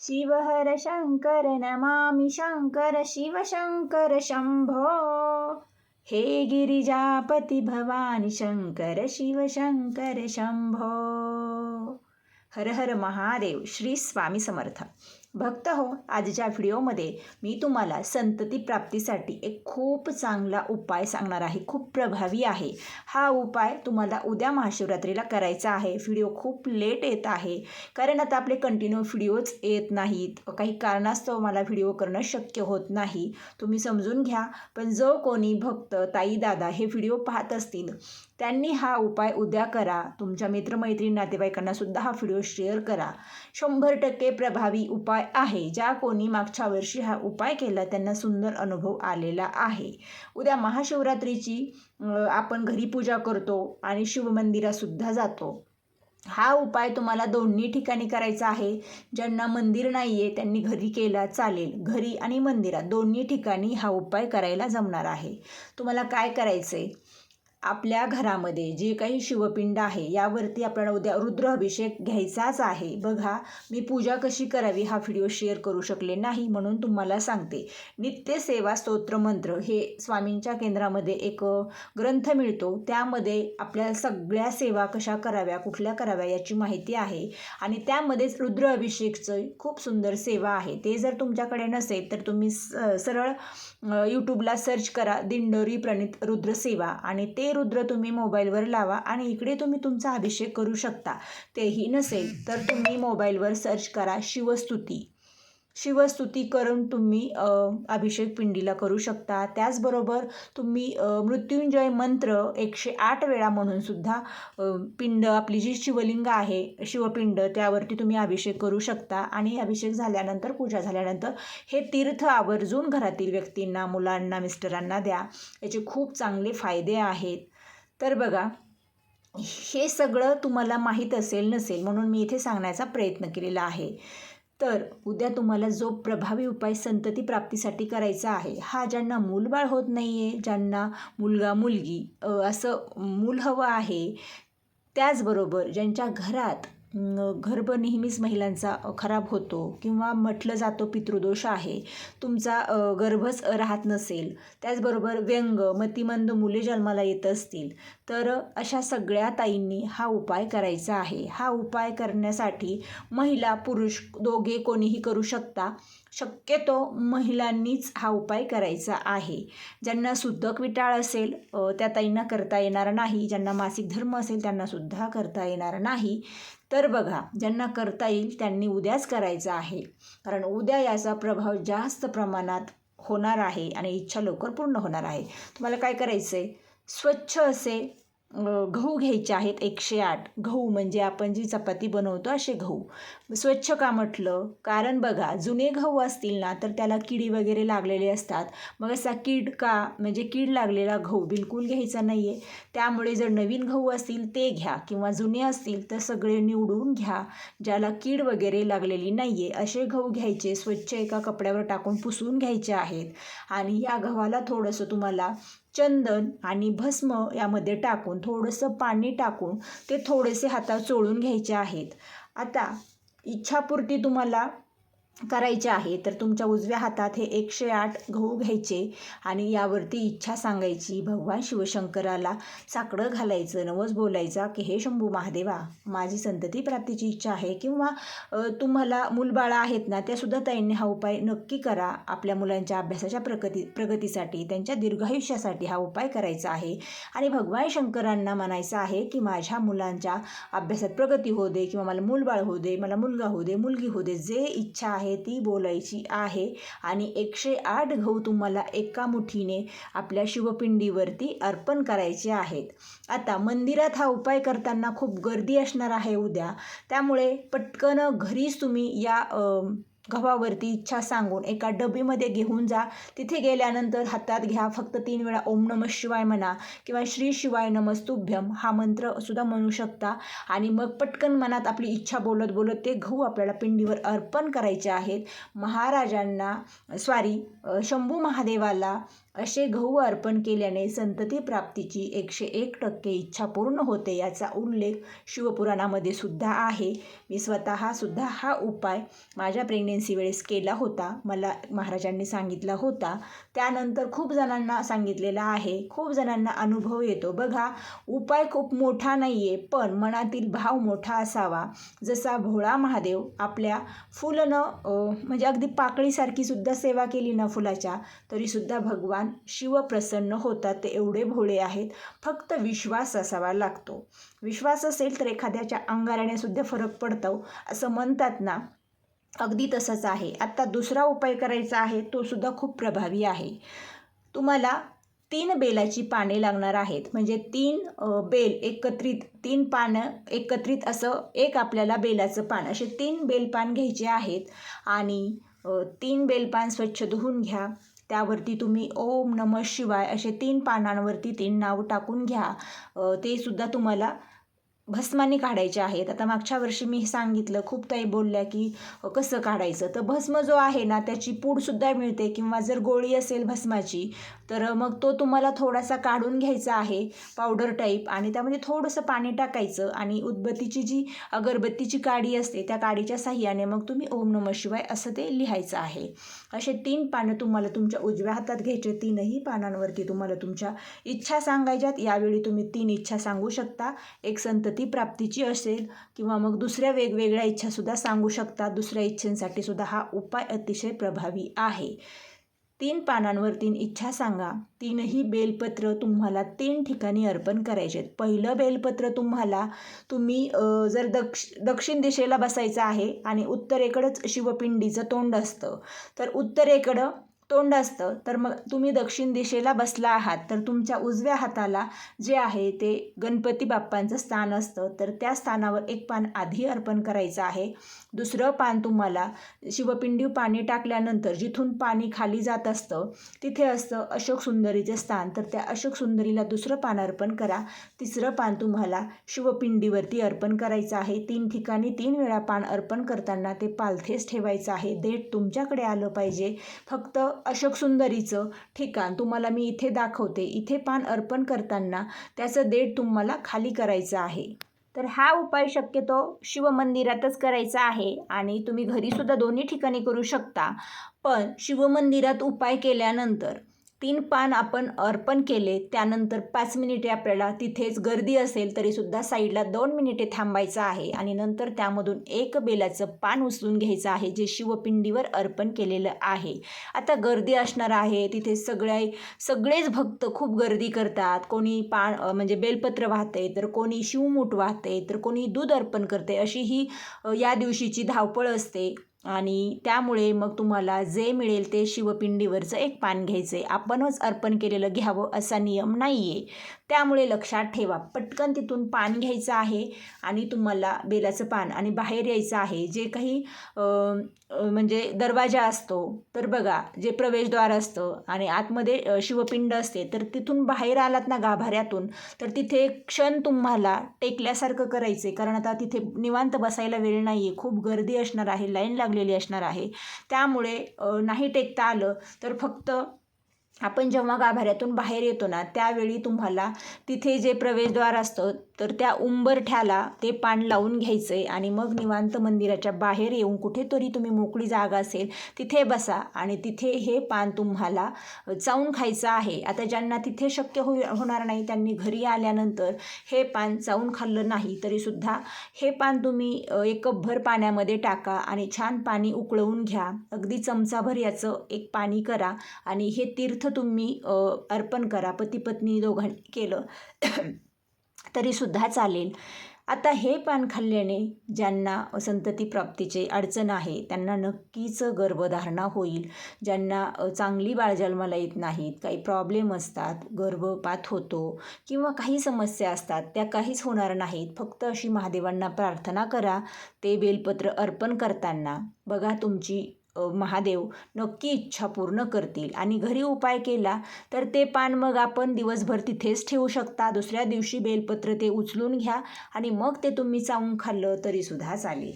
शिवहर शङ्कर नमामि शङ्कर शिवशङ्कर शम्भो हे गिरिजापति भवानि शङ्कर शिवशङ्कर शम्भो हर हर महादेव श्री स्वामी समर्थ। भक्त हो आजच्या व्हिडिओमध्ये मी तुम्हाला संतती प्राप्तीसाठी एक खूप चांगला उपाय सांगणार आहे. खूप प्रभावी आहे. हा उपाय तुम्हाला उद्या महाशिवरात्रीला करायचा आहे. व्हिडिओ खूप लेट येत आहे. कारण आता आपले कंटिन्यू व्हिडिओज येत नाहीत. काही कारणास्तव मला व्हिडिओ करणं शक्य होत नाही. तुम्ही समजून घ्या. पण जो कोणी भक्त ताई दादा हे व्हिडिओ पाहत असतील त्यांनी हा उपाय उद्या करा. तुमच्या मित्रमैत्रीण नातेवाईकांना सुद्धा हा व्हिडिओ शेअर करा. शंभर टक्के प्रभावी उपाय उपाय आहे. ज्या कोणी मागच्या वर्षी हा उपाय केला त्यांना सुंदर अनुभव आलेला आहे. उद्या महाशिवरात्रीची आपण घरी पूजा करतो आणि शिवमंदिरातसुद्धा जातो. हा उपाय तुम्हाला दोन्ही ठिकाणी करायचा आहे. ज्यांना मंदिर नाही आहे त्यांनी घरी केला चालेल. घरी आणि मंदिरात दोन्ही ठिकाणी हा उपाय करायला जमणार आहे. तुम्हाला काय करायचं आहे आपल्या घरामध्ये जे काही शिवपिंड आहे यावरती आपल्याला उद्या रुद्र अभिषेक घ्यायचाच आहे. बघा मी पूजा कशी करावी हा व्हिडिओ शेअर करू शकले नाही म्हणून तुम्हाला सांगते. नित्यसेवा स्तोत्र मंत्र हे स्वामींच्या केंद्रामध्ये एक ग्रंथ मिळतो. त्यामध्ये आपल्या सगळ्या सेवा कशा कराव्या कुठल्या कराव्या याची माहिती आहे. आणि त्यामध्येच रुद्र अभिषेकचं खूप सुंदर सेवा आहे. ते जर तुमच्याकडे नसेल तर तुम्ही सरळ यूट्यूबला सर्च करा दिंडोरी प्रणित रुद्र सेवा आणि ते रुद्र तुम्ही मोबाईलवर लावा आणि इकडे तुम्ही तुमचा अभिषेक करू शकता. तेही नसेल तर तुम्ही मोबाईलवर सर्च करा शिवस्तुती. शिवस्तुती करून तुम्ही अभिषेक पिंडीला करू शकता. त्याचबरोबर तुम्ही मृत्युंजय मंत्र एकशे आठ वेळा म्हणून सुद्धा पिंड आपली जी शिवलिंग आहे शिवपिंड त्यावरती तुम्ही अभिषेक करू शकता. आणि अभिषेक झाल्यानंतर पूजा झाल्यानंतर हे तीर्थ आवर्जून घरातील व्यक्तींना मुलांना मिस्टरांना द्या. याचे खूप चांगले फायदे आहेत. तर बघा हे सगळं तुम्हाला माहीत असेल नसेल म्हणून मी इथे सांगण्याचा प्रयत्न केलेला आहे. तर उद्या तुम्हाला जो प्रभावी उपाय संतती प्राप्तीसाठी करायचा आहे हा ज्यांना मूलबाळ होत नाही आहे ज्यांना मुलगा मुलगी असं मूल हवं आहे त्याचबरोबर ज्यांच्या घरात गर्भ नेहमीच महिलांचा खराब होतो किंवा म्हटलं जातो पितृदोष आहे. तुमचा गर्भच राहत नसेल त्याचबरोबर व्यंग मतिमंद मुले जन्माला येत असतील तर अशा सगळ्या ताईंनी हा उपाय करायचा आहे. हा उपाय करण्यासाठी महिला पुरुष दोघे कोणीही करू शकता. शक्यतो महिलांनीच हा उपाय करायचा आहे. ज्यांना सुद्धक विटाळ असेल त्या ताईंना करता येणार नाही. ज्यांना मासिक धर्म असेल त्यांनासुद्धा करता येणार नाही. तर बघा ज्यांना करता येईल त्यांनी उद्याच करायचं आहे. कारण उद्या याचा प्रभाव जास्त प्रमाणात होणार आहे आणि इच्छा लवकर पूर्ण होणार आहे. तुम्हाला काय करायचं आहे स्वच्छ असे गहू घ्यायचे आहेत एकशे आठ. गहू म्हणजे आपण जी चपाती बनवतो असे गहू. स्वच्छ का म्हटलं? कारण बघा जुने गहू असतील ना तर त्याला किडी वगैरे लागलेले असतात. मग असा कीड का? म्हणजे कीड लागलेला गहू बिलकुल घ्यायचा नाही आहे त्यामुळे जर नवीन गहू असतील ते घ्या. किंवा जुने असतील तर सगळे निवडून घ्या. ज्याला कीड वगैरे लागलेली नाही आहे असे गहू घ्यायचे. स्वच्छ एका कपड्यावर टाकून पुसून घ्यायचे आहेत. आणि या गव्हाला थोडंसं तुम्हाला चंदन आणि भस्म यामध्ये टाकून थोडंसं पाणी टाकून ते थोडेसे हातात चोळून घ्यायचे आहेत. आता इच्छापुरती तुम्हाला करायचे आहे तर तुमच्या उजव्या हातात हे एकशे आठ गहू घ्यायचे आणि यावरती इच्छा सांगायची भगवान शिवशंकराला साकडं घालायचं नवस बोलायचा की हे शंभू महादेवा माझी संतती प्राप्तीची इच्छा आहे किंवा तुम्हाला मुलबाळा आहेत ना त्यासुद्धा ताईंनी हा उपाय नक्की करा. आपल्या मुलांच्या अभ्यासाच्या प्रगती प्रगतीसाठी त्यांच्या दीर्घायुष्यासाठी हा उपाय करायचा आहे आणि भगवान शंकरांना म्हणायचं आहे की माझ्या मुलांच्या अभ्यासात प्रगती होऊ दे किंवा मला मूलबाळ होऊ दे मला मुलगा होऊ दे मुलगी होऊ दे जे इच्छा आहे आहे ती बोलायची आहे. आणि एकशे आठ गहू तुम्हाला एका मुठीने आपल्या शिवपिंडीवरती अर्पण करायचे आहेत. आता मंदिरात हा उपाय करताना खूप गर्दी असणार आहे उद्या. त्यामुळे पटकन घरीच तुम्ही या गव्हावरती इच्छा सांगून एका डबीमध्ये घेऊन जा. तिथे गेल्यानंतर हातात घ्या फक्त तीन वेळा ओम नम शिवाय म्हणा किंवा श्री शिवाय नमस्तुभ्यम हा मंत्रसुद्धा म्हणू शकता. आणि मग पटकन मनात आपली इच्छा बोलत बोलत ते गहू आपल्याला पिंडीवर अर्पण करायचे आहेत. महाराजांना स्वारी शंभू महादेवाला असे गहू अर्पण केल्याने संतती प्राप्तीची एकशे एक टक्के इच्छा पूर्ण होते याचा उल्लेख शिवपुराणामध्ये सुद्धा आहे. मी स्वतःसुद्धा हा उपाय माझ्या प्रेग्नेन्सी वेळेस केला होता. मला महाराजांनी सांगितला होता. त्यानंतर खूप जणांना सांगितलेलं आहे. खूप जणांना अनुभव येतो. बघा उपाय खूप मोठा नाही आहे पण मनातील भाव मोठा असावा. जसा भोळा महादेव आपल्या फुलं म्हणजे अगदी पाकळीसारखी सुद्धा सेवा केली ना फुलाच्या तरीसुद्धा भगवान शिव प्रसन्न होतात ते एवढे भोळे आहेत. फक्त विश्वास असावा लागतो. विश्वास असेल तर एखाद्याच्या अंगाराने सुद्धा फरक पडतो. असं म्हणतात ना अगदी तसंच आहे. आत्ता दुसरा उपाय करायचा आहे तो सुद्धा खूप प्रभावी आहे. तुम्हाला तीन बेलाची पाने लागणार आहेत. म्हणजे तीन बेल एकत्रित तीन पानं एकत्रित असं एक आपल्याला बेलाचं पान असे तीन बेलपान घ्यायचे आहेत. आणि तीन बेलपान स्वच्छ धुवून घ्या. त्यावरती तुम्ही ओम नम शिवाय असे तीन पानांवरती तीन नाव टाकून घ्या. ते सुद्धा तुम्हाला भस्माने काढायचे आहेत. आता मागच्या वर्षी मी सांगितलं खूप ताई बोलल्या की कसं काढायचं? तर भस्म जो आहे ना त्याची पूडसुद्धा मिळते किंवा जर गोळी असेल भस्माची तर मग तो तुम्हाला थोडासा काढून घ्यायचा आहे पावडर टाईप. आणि त्यामध्ये थोडंसं पाणी टाकायचं आणि उदबत्तीची जी अगरबत्तीची काडी असते त्या काडीच्या साह्याने मग तुम्ही ओम नम शिवाय असं ते लिहायचं आहे. असे तीन पानं तुम्हाला तुमच्या उजव्या हातात घ्यायचे. तीनही पानांवरती तुम्हाला तुमच्या इच्छा सांगायच्यात. यावेळी तुम्ही तीन इच्छा सांगू शकता. एक संतती प्राप्तीची असेल किंवा मग दुसऱ्या वेगवेगळ्या इच्छासुद्धा सांगू शकता दुसऱ्या इच्छेंसाठी सुद्धा हा उपाय अतिशय प्रभावी आहे. तीन पानांवर तीन इच्छा सांगा. तीनही बेलपत्र तुम्हाला तीन ठिकाणी अर्पण करायचे आहेत. पहिलं बेलपत्र तुम्हाला तुम्ही जर दक्ष दक्षिण दिशेला बसायचं आहे आणि उत्तरेकडंच शिवपिंडीचं तोंड असतं तर उत्तरेकडं तोंड असतं तर मग तुम्ही दक्षिण दिशेला बसला आहात तर तुमच्या उजव्या हाताला जे आहे ते गणपती बाप्पांचं स्थान असतं. तर त्या स्थानावर एक पान आधी अर्पण करायचं आहे. दुसरं पान तुम्हाला शिवपिंडी पाणी टाकल्यानंतर जिथून पाणी खाली जात असतं तिथे असतं अशोक सुंदरीचे स्थान. तर त्या अशोक सुंदरीला दुसरं पान अर्पण करा. तिसरं पान तुम्हाला शिवपिंडीवरती अर्पण करायचं आहे. तीन ठिकाणी तीन वेळा पान अर्पण करताना ते पालथेच ठेवायचं आहे. देठ तुमच्याकडे आलं पाहिजे. फक्त अशोक सुंदरीचं ठिकाण तुम्हाला मी इथे दाखवते. इथे पान अर्पण करताना त्याचं देठ तुम्हाला खाली करायचं आहे. तर हा उपाय शक्यतो शिवमंदिरातच करायचा आहे आणि तुम्ही घरीसुद्धा दोन्ही ठिकाणी करू शकता. पण शिवमंदिरात उपाय केल्यानंतर तीन पान आपण अर्पण केले त्यानंतर पाच मिनिटे आपल्याला तिथेच गर्दी असेल तरीसुद्धा साईडला दोन मिनिटे थांबायचं आहे आणि नंतर त्यामधून एक बेलाचं पान उचलून घ्यायचं आहे जे शिवपिंडीवर अर्पण केलेलं आहे. आता गर्दी असणार आहे तिथे सगळ्या सगळेच भक्त खूप गर्दी करतात. कोणी पान म्हणजे बेलपत्र वाहते तर कोणी शिवमूठ वाहते तर कोणी दूध अर्पण करते अशी ही या दिवशीची धावपळ असते. आणि त्यामुळे मग तुम्हाला जे मिळेल ते शिवपिंडीवरचं एक पान घ्यायचं आहे. आपणच अर्पण केलेलं घ्यावं असा नियम नाही आहे त्यामुळे लक्षात ठेवा पटकन तिथून पान घ्यायचं आहे आणि तुम्हाला बेलाचं पान आणि बाहेर यायचं आहे. जे काही म्हणजे दरवाजा असतो तर बघा जे प्रवेशद्वार असतं आणि आतमध्ये शिवपिंड असते तर तिथून बाहेर आलात ना गाभाऱ्यातून तर तिथे क्षण तुम्हाला टेकल्यासारखं करायचं आहे कारण आता तिथे निवांत बसायला वेळ नाही आहे खूप गर्दी असणार आहे लाईन लागलेली असणार आहे. त्यामुळे नाही टेकता आलं तर फक्त आपण जेव्हा गाभाऱ्यातून बाहेर येतो ना त्यावेळी तुम्हाला तिथे जे प्रवेशद्वार असतं तर त्या उंबरठ्याला ते पान लावून घ्यायचं आहे आणि मग निवांत मंदिराच्या बाहेर येऊन कुठेतरी तुम्ही मोकळी जागा असेल तिथे बसा आणि तिथे हे पान तुम्हाला चावून खायचं आहे. आता ज्यांना तिथे शक्य हो होणार नाही त्यांनी घरी आल्यानंतर हे पान चावून खाल्लं नाही तरीसुद्धा हे पान तुम्ही एक कपभर पाण्यामध्ये टाका आणि छान पाणी उकळवून घ्या. अगदी चमचाभर याचं एक पाणी करा आणि हे तीर्थ तुम्ही अर्पण करा. पती पत्नी दोघांनी केलं. तरीसुद्धा चालेल. आता हे पान खाल्ल्याने ज्यांना संतती प्राप्तीचे अडचण आहे त्यांना नक्कीच गर्भधारणा होईल. ज्यांना चांगली बाळजन्माला येत नाहीत काही प्रॉब्लेम असतात गर्भपात होतो किंवा काही समस्या असतात त्या काहीच होणार नाहीत. फक्त अशी महादेवांना प्रार्थना करा ते बेलपत्र अर्पण करताना. बघा तुमची महादेव नक्की इच्छा पूर्ण करतील. आणि घरी उपाय केला तर ते पान मग आपण दिवसभर तिथेच ठेवू शकता. दुसऱ्या दिवशी बेलपत्र ते उचलून घ्या आणि मग ते तुम्ही चावून खाल्लं तरीसुद्धा चालेल.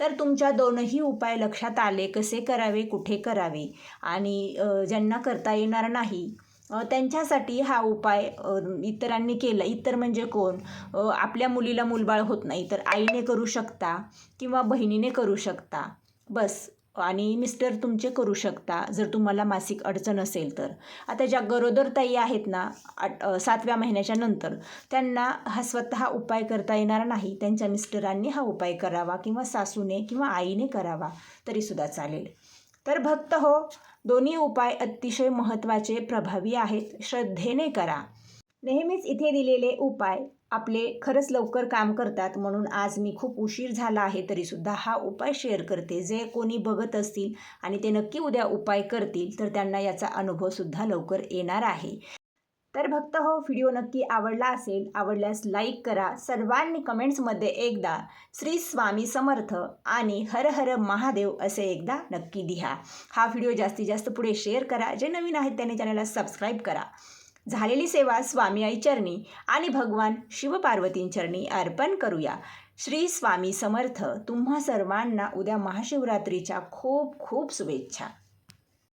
तर तुमच्या दोनही उपाय लक्षात आले कसे करावे कुठे करावे आणि ज्यांना करता येणार नाही त्यांच्यासाठी हा उपाय इतरांनी केला. इतर म्हणजे कोण? आपल्या मुलीला मूलबाळ होत नाही तर आईने करू शकता किंवा बहिणीने करू शकता. बस. आणि मिस्टर तुमचे करू शकता जर तुम्हाला मासिक अडचण असेल तर. आता ज्या गरोदर ताई आहेत ना आठ सातव्या महिन्याच्या नंतर त्यांना हा स्वतः उपाय करता येणार नाही. त्यांच्या मिस्टरांनी हा उपाय करावा किंवा सासूने किंवा आईने करावा तरीसुद्धा चालेल. तर भक्त हो दोन्ही उपाय अतिशय महत्त्वाचे प्रभावी आहेत. श्रद्धेने करा. नेहमीच इथे दिलेले उपाय आपले खरंच लवकर काम करतात म्हणून आज मी खूप उशीर झाला आहे तरीसुद्धा हा उपाय शेअर करते. जे कोणी बघत असतील आणि ते नक्की उद्या उपाय करतील तर त्यांना याचा अनुभवसुद्धा लवकर येणार आहे. तर भक्त हो व्हिडिओ नक्की आवडला असेल आवडल्यास लाईक करा. सर्वांनी कमेंट्समध्ये एकदा श्री स्वामी समर्थ आणि हर हर महादेव असे एकदा नक्की लिहा. हा व्हिडिओ जास्तीत जास्त पुढे शेअर करा. जे नवीन आहेत त्यांनी चॅनलला सबस्क्राईब करा. झालेली सेवा स्वामी आई चरणी आणि भगवान शिवपार्वतींचरणी अर्पण करूया. श्री स्वामी समर्थ तुम्हा सर्वांना उद्या महाशिवरात्रीच्या खूप खूप शुभेच्छा.